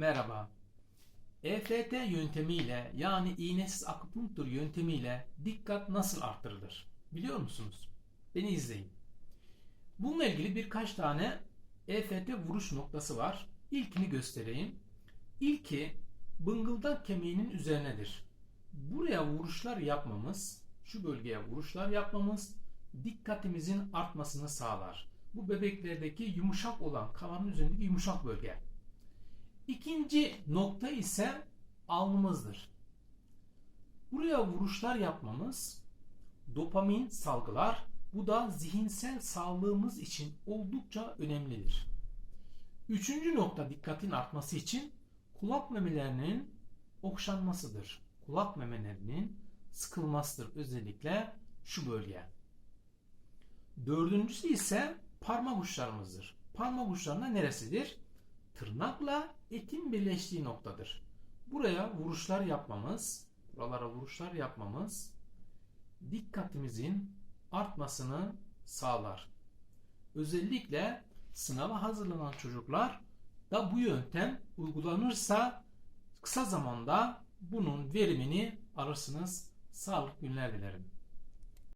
Merhaba. EFT yöntemiyle yani iğnesiz akupunktur yöntemiyle dikkat nasıl arttırılır? Biliyor musunuz? Beni izleyin. Bununla ilgili birkaç tane EFT vuruş noktası var. İlkini göstereyim. İlki bıngıldak kemiğinin üzerinedir. Buraya vuruşlar yapmamız, şu bölgeye vuruşlar yapmamız dikkatimizin artmasını sağlar. Bu bebeklerdeki yumuşak olan kafanın üzerindeki yumuşak bölge. İkinci nokta ise alnımızdır. Buraya vuruşlar yapmamız dopamin salgılar. Bu da zihinsel sağlığımız için oldukça önemlidir. Üçüncü nokta dikkatin artması için kulak memelerinin okşanmasıdır. Kulak memelerinin sıkılmasıdır özellikle şu bölge. Dördüncüsü ise parmak uçlarımızdır. Parmak uçlarında neresidir? Tırnakla etin birleştiği noktadır. Buraya vuruşlar yapmamız, buralara vuruşlar yapmamız dikkatimizin artmasını sağlar. Özellikle sınava hazırlanan çocuklar da bu yöntem uygulanırsa kısa zamanda bunun verimini alırsınız. Sağlık günler dilerim.